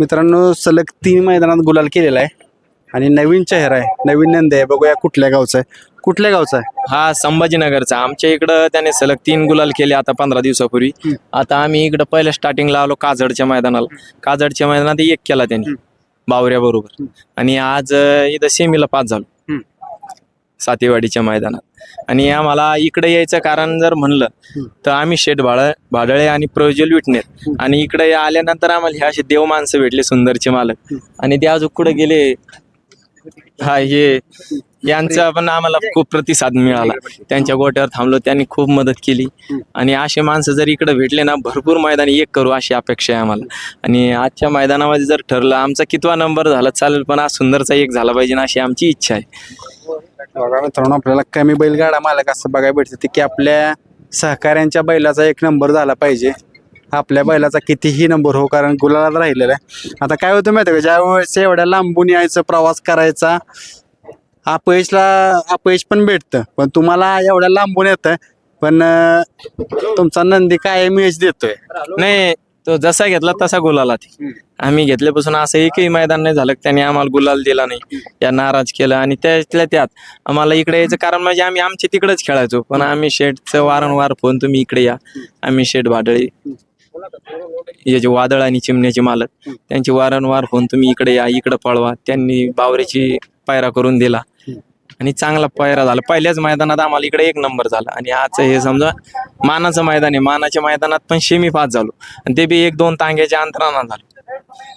मित्रांनो सलग तीन मैदानात गुलाल केलेला आहे. आणि नवीन चेहरा आहे. नवीन नंद आहे. बघूया कुठल्या गावचा आहे. कुठल्या गावचा आहे? हा संभाजीनगरचा. आमच्या इकडं त्याने सलग तीन गुलाल केले आता पंधरा दिवसापूर्वी. आता आम्ही इकडं पहिल्या स्टार्टिंगला आलो काजडच्या मैदानाला. काजडच्या मैदानात एक केला त्यांनी. बावऱ्या बरोबर. आणि आज इथं सेमीला पाच झालो. सातेवाडीच्या मैदानात. आणि आम्हाला इकडे यायचं कारण जर म्हणलं तर आम्ही शेठ भाळ भाडळे आणि प्रज्वल विटनेर आणि इकडे आल्यानंतर आम्हाला हे असे देव माणसं भेटले सुंदरचे मालक. आणि ते अजून कुठे गेले? हा हे यांचा पण आम्हाला खूप प्रतिसाद मिळाला. त्यांच्या गोट्यावर थांबलो त्यांनी खूप मदत केली. आणि असे माणसं जर इकडे भेटले ना भरपूर मैदान एक करू अशी अपेक्षा आहे आम्हाला. आणि आजच्या मैदानामध्ये जर ठरलं आमचा कितवा नंबर झाला चालेल पण आज सुंदरचा एक झाला पाहिजे ना अशी आमची इच्छा आहे. बघा मित्रांनो आपल्याला कमी बैलगाडा मालक असं बघायला भेटतं. की आपल्या सहकाऱ्यांच्या बैलाचा एक नंबर झाला पाहिजे. आपल्या बैलाचा कितीही नंबर हो कारण गुलालात राहिलेला आहे. आता काय होतं माहिती का? ज्या वेळेस एवढ्या लांबून यायचं प्रवास करायचा अपयशला अपयश पण भेटतं. पण तुम्हाला एवढ्या लांबून येतं पण तुमचा नंदी कायम यश देतोय. नाही तो जसा घेतला तसा गुलाला ते. आम्ही घेतल्यापासून असं एकही मैदान नाही झालं. त्याने आम्हाला गुलाल दिला नाही. या नाराज केलं आणि त्यातल्या त्यात आम्हाला इकडे यायचं कारण म्हणजे आम्ही आमच्या तिकडेच खेळायचो. पण आम्ही शेटचं वारंवार फोन तुम्ही इकडे या. आम्ही शेट भाडळी जे वादळ आणि चिमण्याचे मालक त्यांचे वारंवार फोन तुम्ही इकडे या इकडे पळवा. त्यांनी बावऱ्याची पायरा करून दिला. आणि चांगला पायरा झाला. पहिल्याच मैदानात आम्हाला इकडे एक नंबर झाला. आणि आज हे समजा मानाचं मैदान आहे. मानाच्या मैदानात पण शेमी पास झालो. आणि ते बी एक दोन तांग्याच्या अंतरानं झालो.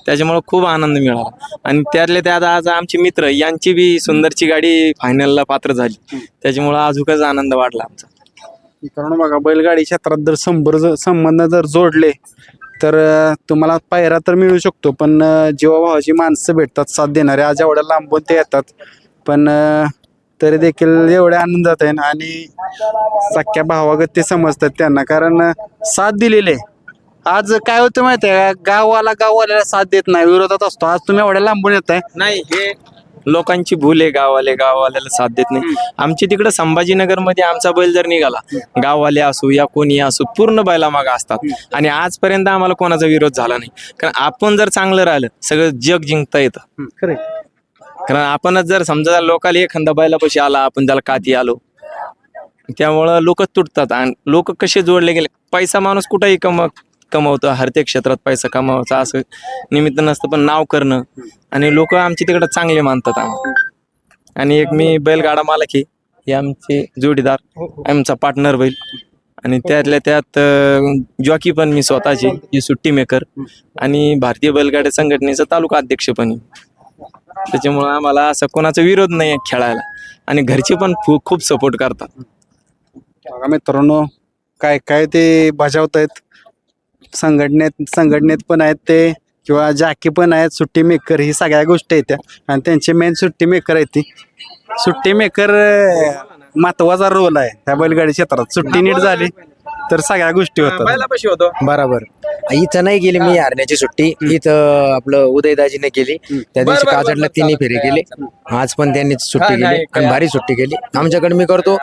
त्याच्यामुळे खूप आनंद मिळाला. आणि त्यातले त्यात आज आमचे मित्र यांची बी सुंदरची गाडी फायनलला पात्र झाली. त्याच्यामुळे अजूनच आनंद वाढला आमचा. कारण बघा बैलगाडी क्षेत्रात जर संबर संबंध जर जोडले तर तुम्हाला पायरा तर मिळू शकतो. पण अं, जीवाभावाची माणसं भेटतात साथ देणारे आज एवढ्या लांबून ते येतात. पण तरी देखील एवढ्या आनंदात आहे ना आणि सख्या भावागत ते समजतात त्यांना. कारण साथ दिलेले आज काय होतं माहिती आहे का? गाववाला गाववाल्याला साथ देत नाही विरोधात असतो. आज तुम्ही एवढ्या लांबून येत आहे नाही हे लोकांची भूल आहे गाववाले गाववाल्याला साथ देत नाही. आमची तिकडे संभाजीनगरमध्ये आमचा बैल जर निघाला गाववाले असू या कोणी असू पूर्ण बैला मागा असतात आणि आजपर्यंत आम्हाला कोणाचा विरोध झाला नाही. कारण आपण जर चांगलं राहिलं सगळं जग जिंकता येतं. खरे कारण आपणच जर समजा लोकाला एखादा बैलापाशी आला आपण त्याला काती आलो त्यामुळं लोक तुटतात आणि लोक कसे जोडले गेले? पैसा माणूस कुठेही कम कमवतो हरतेक क्षेत्रात पैसा कमावायचा असं निमित्त नसतं पण नाव करणं आणि लोक आमची तिकडे चांगले मानतात आम्हाला आणि एक मी बैलगाडा मालक आहे हे आमचे जोडीदार आमचा पार्टनर बैल. आणि त्यातल्या त्यात जॉकी पण मी स्वतःची सुट्टी मेकर आणि भारतीय बैलगाड्या संघटनेचा तालुका अध्यक्ष पण आहे. त्याच्यामुळे आम्हाला असं कोणाचा विरोध नाही आहे खेळायला. आणि घरचे पण खूप खूप सपोर्ट करतात. बघा मित्रांनो काय काय ते बजावत आहेत संघटनेत संघटनेत पण आहेत ते किंवा जाकी पण आहेत सुट्टी मेकर ही सगळ्या गोष्टी आहेत त्या. आणि त्यांचे मेन सुट्टी मेकर आहेत ती. सुट्टी मेकर महत्त्वाचा रोल आहे त्या बैलगाडी क्षेत्रात. सुट्टी नीट झाली तर सगळ्या गोष्टी होतात. होतो. बरोबर. इथं नाही गेली मी हरण्याची सुट्टी. इथं आपलं उदयदाजीने केली त्या दिवशी काजडला तिन्ही फेरी केली. आज पण त्यांनी सुट्टी केली आणि भारी सुट्टी केली. आमच्याकडे मी करतो.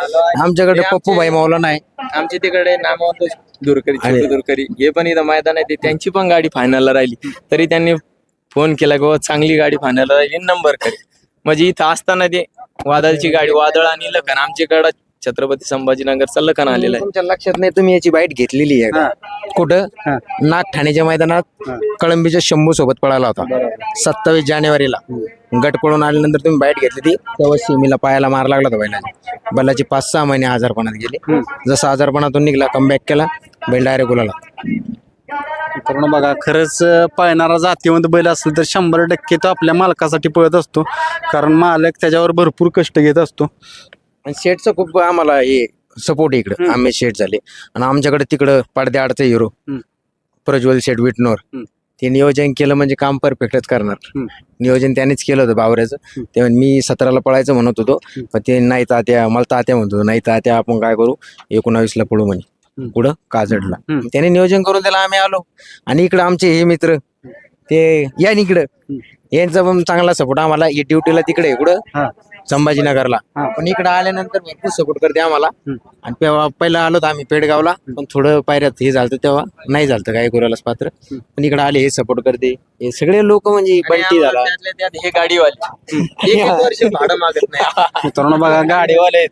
आमच्याकडे पप्पू भाई मावला नाही. आमच्या तिकडे नामवंत दुरकरी छोटू दुरकरी हे पण इथं मैदान आहे. ते त्यांची पण गाडी फायनलला राहिली. तरी त्यांनी फोन केला की चांगली गाडी फायनलला राहिली नंबर करे. म्हणजे इथं असताना ते वादळची गाडी वादळ आणि लखन आमच्याकडं छत्रपती संभाजीनगरचा लखन आलेला आहे. तुमच्या लक्षात नाही तुम्ही याची बाईट घेतलेली आहे. का? कुठं? हा. नाग ठाण्याच्या मैदानात कळंबीच्या शंभू सोबत पळाला होता. सत्तावीस जानेवारीला. गट पळून आल्यानंतर तुम्ही बाईट घेतली ती. तेव्हा सिमीला पायाला मार लागला होता बैलाने बैलाची पाच सहा महिने आजारपणात गेले. जसं आजारपणातून निघला कमबॅक केला बैल डायरेक्ट गुलाला. मित्रांनो बघा खरंच अं, पळणारा जातीवंत बैल असेल तर शंभर टक्के तो आपल्या मालकासाठी पळत असतो. कारण मालक त्याच्यावर भरपूर कष्ट घेत असतो. आणि शेटचं खूप आम्हाला हे सपोर्ट इकडं. आम्ही शेट झाले. आणि आमच्याकडे तिकडं पडद्याआडचा हिरो. हम्म. प्रज्वल शेट विटनोर. हम्म. ते नियोजन केलं म्हणजे काम परफेक्टच करणार. हम्म. नियोजन त्यानेच केलं होतं बावऱ्याचं. तेव्हा मी सतराला पळायचं म्हणत होतो. पण ते नाही तात्या मला तात्या म्हणतो नाही तात्या आपण काय करू? एकोणावीसला पळू म्हणे. हम्म. पुढं काजडला. हम्म. त्याने नियोजन करून त्याला आम्ही आलो. आणि इकडं आमचे हे मित्र ते या इकडं. यांचा पण चांगला सपोर्ट आम्हाला ड्युटीला तिकडे आहे. कुठं? संभाजीनगरला. पण इकडे आल्यानंतर भरपूर सपोर्ट करते आम्हाला. आणि तेव्हा पहिला आलो होतो आम्ही पेडगावला पण थोडं पायऱ्यात हे झालं तेव्हा नाही झालं काही गुरालाच पात्र. पण इकडे आले हे सपोर्ट करते. हे सगळे लोक म्हणजे बंटी झाला. हे गाडीवाले. एक वर्ष भाडं मागत नाही. मित्रांनो बघा गाडीवाले.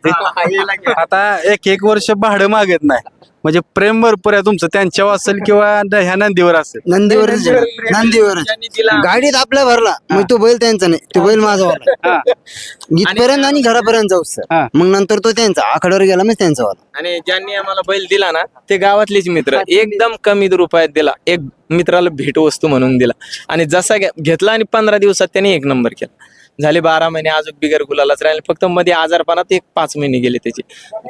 आता एक एक वर्ष भाडं मागत नाही. म्हणजे प्रेम भरपूर आहे तुमचं. त्यांच्यावर असेल किंवा ह्या नंदीवर असेल. नंदीवरच नंदीवरच त्यांनी दिला. गाडीत आपला भरला. मग तो बैल त्यांचा नाही. तो बैल माझा भरला इथपर्यंत आणि घरापर्यंत जाऊ सर. हा. मग नंतर तो त्यांचा. आखाड्यावर गेला मग त्यांचा वाला. आणि ज्यांनी आम्हाला बैल दिला ना ते गावातलेच मित्र. एकदम कमी रुपयात दिला. एक मित्राला भेट वस्तू म्हणून दिला. आणि जसा घे- घेतला आणि पंधरा दिवसात त्याने एक नंबर केला. झाले बारा महिने अजून बिगर गुलालाच राहिले. फक्त मध्ये आजारपणात एक पाच महिने गेले त्याचे.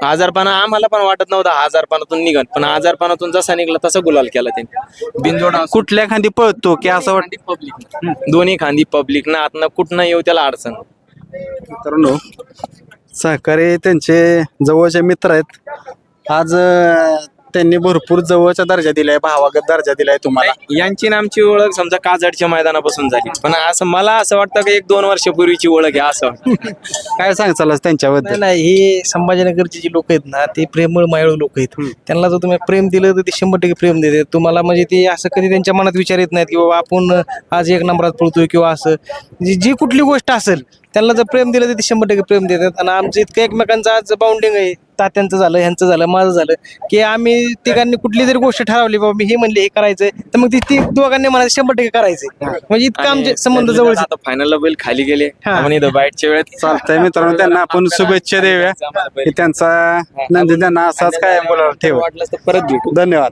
आजारपणा आम्हाला पण वाटत नव्हता आजारपणातून निघत पण आजारपणातून जसा निघला तसा गुलाल केला त्यांनी. बिनजोड कुठल्या खांदी पळतो की असं वाटतं खांदी पब्लिक दोन्ही खांदी पब्लिक ना. आतनं कुठनं येऊ त्याला अडचण. मित्रांनो सहकारी त्यांचे जवळचे मित्र आहेत. आज त्यांनी भरपूर जवळचा दर्जा दिलाय भावागत दर्जा दिलाय तुम्हाला. यांची ना आमची ओळख समजा काजडच्या मैदानापासून झाली. पण असं मला असं वाटतं की एक दोन वर्षापूर्वीची ओळख आहे असं वाटतं. काय सांगचाल नाही त्यांच्याबद्दल? नाही हे संभाजीनगरचे जे लोक आहेत ना ते प्रेमळ मायाळू लोक आहेत. त्यांना जर तुम्ही प्रेम दिलं तर ते शंभर टक्के प्रेम देतात तुम्हाला म्हणजे ते असं कधी त्यांच्या मनात विचार येत नाहीत की बाबा आपण आज एक नंबरात पळतोय किंवा असं. जी जी कुठली गोष्ट असेल त्यांना जर प्रेम दिलं तर ते शंभर टक्के प्रेम देतात. आणि आमचं इतकं एकमेकांचं आज बाउंडिंग आहे तात्यांचं झालं ह्यांचं झालं माझं झालं की आम्ही तिघांनी कुठली जरी गोष्ट ठरवली बाबा मी हे म्हणले हे करायचंय तर मग ती दोघांनी मला शंभर टक्के करायचंय. म्हणजे इतकं आमचे संबंध जवळ बैल खाली गेले. बाईटच्या वेळेत चालतंय मित्रांनो त्यांना आपण शुभेच्छा देऊया की त्यांचा नंदी त्यांना असाच काय बोलावं ठेव. परत धन्यवाद.